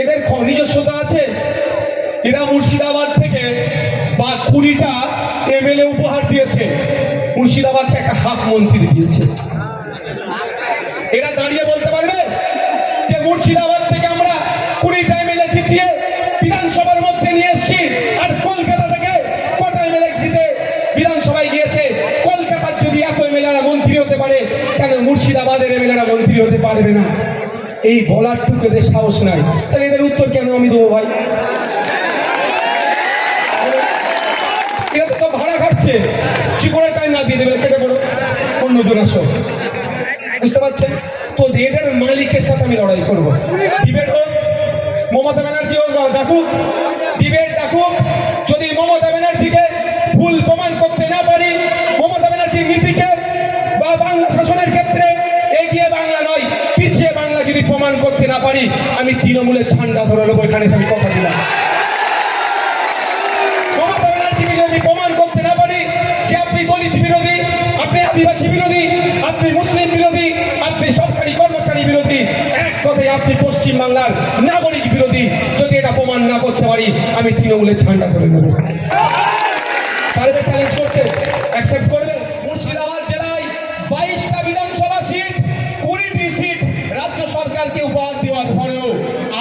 এদের নিজস্বতা আছে? এরা মুর্শিদাবাদ থেকে বা কুড়িটা এমএলএ উপহার দিয়েছে। মুর্শিদাবাদকে একটা হাফ মন্ত্রী দিয়েছে। এরা দাঁড়িয়ে বলতে পারবে যে মুর্শিদাবাদ আর কলকাতা থেকে কটা এমএলএ জিতে বিধানসভায় গিয়েছে। কলকাতার যদি এত এমএলএরা মন্ত্রী হতে পারে, কেন মুর্শিদাবাদের এমএলএরা মন্ত্রী হতে পারবে না? এই বলার টুকু এদের সাহস নাই। তাহলে এদের উত্তর কেন আমি দেবো ভাই? এরা তো ভাড়া খাচ্ছে। চিকোড়া টাইম না দিয়ে দেবে, কেটে পড়ো। অন্যজন আসো। বুঝতে পারছেন? তো এদের মালিকের সাথে আমি লড়াই করব। ডিবেট হোক মমতা ব্যানার্জি ডাকুক, ডিবেট ডাকুক, যদি মমতা ব্যানার্জিকে ভুল প্রমাণ করতে না পারি, মমতা ব্যানার্জির নীতিকে বা বাংলা শাসনের ক্ষেত্রে এগিয়ে বাংলা নয়, পিছিয়ে বাংলা যদি প্রমাণ করতে না পারি, আমি তৃণমূলের ঝান্ডা ধরে নেব, এখানে আমি কথা দিলাম। মমতা যদি প্রমাণ করতে না পারি, যে আপনি বিরোধী, আপনি আদিবাসী বিরোধী, আপনি মুসলিম বিরোধী, আপনি সরকারি কর্মচারী বিরোধী, এক কথায় আপনি পশ্চিম বাংলার নাগরিক বিরোধী যদি এটা প্রমাণ না করতে পারি আমি তৃণমূলের ঝান্ডা ধরে নেব। তাহলে চ্যালেঞ্জ করতে। অ্যাকসেপ্ট করবে। মুর্শিদাবাদ জেলায় বাইশটা বিধানসভা সিট, কুড়িটি সিট রাজ্য সরকারকে উপহার দেওয়ার পরেও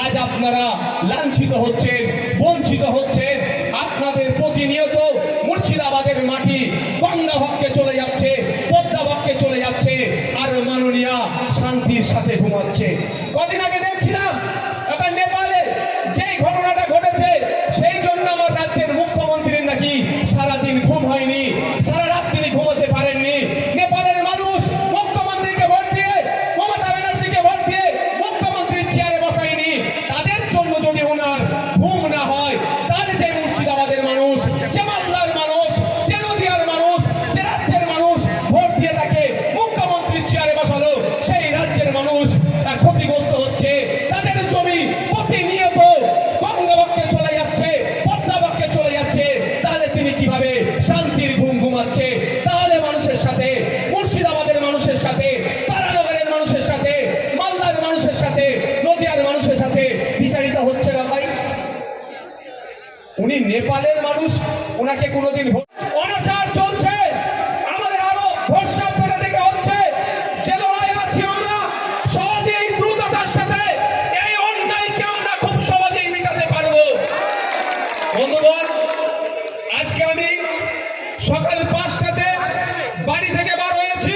আজ আপনারা লাঞ্ছিত হচ্ছেন, বঞ্চিত হচ্ছেন। আপনাদের প্রতিনিয়ত মুর্শিদাবাদের মাটি গঙ্গা চলে যাচ্ছে, পদ্মা ভক্কে চলে যাচ্ছে, আর মাননীয়া শান্তির সাথে ঘুমাচ্ছে। কদিন আগে দেখছিলাম আপনার কোনোদিন অনাচার চলছে। আমাদের আরও ভরসা পেতে থেকে হচ্ছে। যে লড়াই আছি আমরা সহজেই দ্রুততার সাথে এই অন্যায়কে আমরা খুব সহজেই মেটাতে পারব। বন্ধুগণ আজকে আমি সকাল পাঁচটাতে বাড়ি থেকে বার হয়েছি।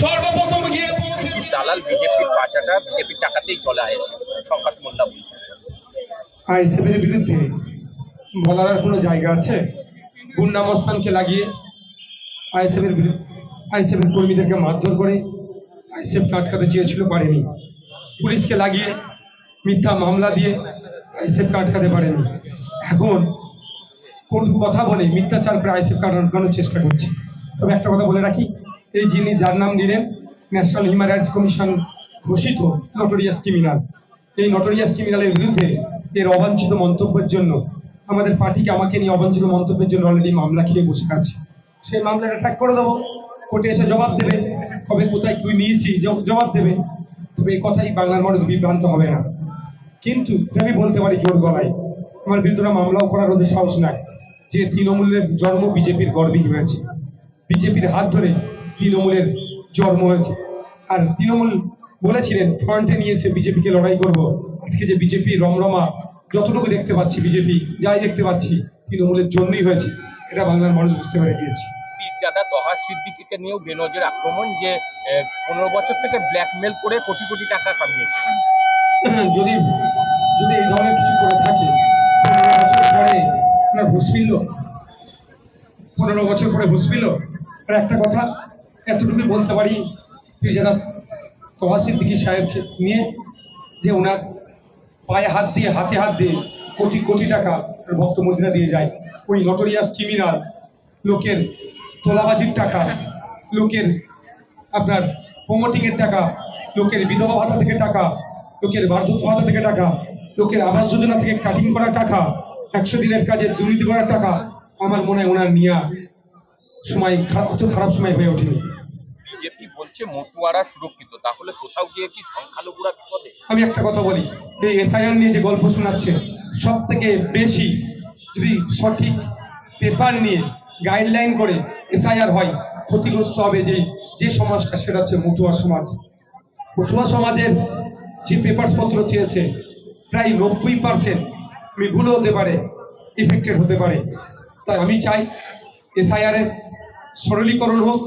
সর্বপ্রথম গিয়ে পৌঁছেছি। দালাল বিজেপির পাচাটা বিজেপির টাকাতেই চলে আসে শওকত মোল্লা। বিরুদ্ধে বলার কোনো জায়গা আছে? গুন্ডামস্থানকে লাগিয়ে আইএসএফের বিরুদ্ধে আইএসএফের কর্মীদেরকে মারধর করে আইএসএফ আটকাতে চেয়েছিল, পারেনি। পুলিশকে লাগিয়ে মিথ্যা মামলা দিয়ে আইএসএফ আটকাতে পারেনি। এখন কোন কথা বলে মিথ্যাচার করে আইএসএফ আটকানোর চেষ্টা করছে? তবে একটা কথা বলে রাখি, এই যিনি যার নাম নিলেন ন্যাশনাল হিউম্যান রাইটস কমিশন ঘোষিত নটোরিয়াস ক্রিমিনাল এই নটোরিয়াস ক্রিমিনালের বিরুদ্ধে এর অবাঞ্ছিত মন্তব্যের জন্য আমাদের পার্টিকে আমাকে নিয়ে অবাঞ্ছিত মন্তব্যের জন্য অলরেডি মামলা খেয়ে বসে আছে। সেই মামলাটা ট্র্যাক করে দেবো। কোর্টে এসে জবাব দেবে কবে কোথায় কি নিয়েছি জবাব দেবে। তবে এই কথাই বাংলার মানুষ বিভ্রান্ত হবে না। কিন্তু আমি বলতে পারি জোর গলায়, আমার বিরুদ্ধে মামলাও করার ওদের সাহস নাই। যে তৃণমূলের জন্ম বিজেপির গর্বেই হয়েছে। বিজেপির হাত ধরে তৃণমূলের জন্ম হয়েছে। আর তৃণমূল বলেছিলেন ফ্রন্টে নিয়ে এসে বিজেপিকে লড়াই করব। আজকে যে বিজেপি রমরমা যতটুকু দেখতে পাচ্ছি বিজেপি যাই দেখতে পাচ্ছি তৃণমূলের জন্যই হয়েছে। এটা বাংলার মানুষ বুঝতে পেরে গিয়েছে। পীরজাদা তহা সিদ্দিকিকে নিয়েও বেনজির আক্রমণ যে পনেরো বছর থেকে ব্ল্যাকমেল করে কোটি কোটি টাকা কামিয়েছে। যদি যদি এই ধরনের কিছু করে থাকে পনেরো বছর পরে আপনার ঘুষ ফিরল? পনেরো বছর পরে ঘুষ ফিরল? আর একটা কথা এতটুকুই বলতে পারি পীরজাদা তহাসির দিকে সাহেবকে নিয়ে যে ওনার পায়ে হাত দিয়ে, হাতে হাত দিয়ে কোটি কোটি টাকা ভক্ত মন্দিরা দিয়ে যায়। ওই নটোরিয়াস ক্রিমিনাল লোকের তোলাবাজির টাকা, লোকের আপনার প্রমোটিং এর টাকা, লোকের বিধবা ভাতা থেকে টাকা, লোকের বার্ধক্য ভাতা থেকে টাকা, লোকের আবাস যোজনা থেকে কাটিং করা টাকা, একশো দিনের কাজে দুর্নীতি করার টাকা, আমার মনে হয় ওনার নিয়ে সময় অত খারাপ সময় হয়ে ওঠেনি। বিজেপি বলছে মতুয়ারা সুরক্ষিত, তাহলে কোথাও গিয়ে কি সংখ্যালঘুরা বিপদে? আমি একটা কথা বলি, এই এসআইআর নিয়ে যে গল্প শোনাচ্ছে সব থেকে বেশি যদি সঠিক পেপার নিয়ে গাইডলাইন করে এসআইআর হয়, ক্ষতিগ্রস্ত হবে যে যে সমাজটা, সেটা হচ্ছে মতুয়া সমাজ। মতুয়া সমাজের যে পেপারস পত্র চেয়েছে, প্রায় নব্বই পার্সেন্ট আমি ভুলও হতে পারে ইফেক্টেড হতে পারে। তাই আমি চাই এসআইআর এর সরলীকরণ হোক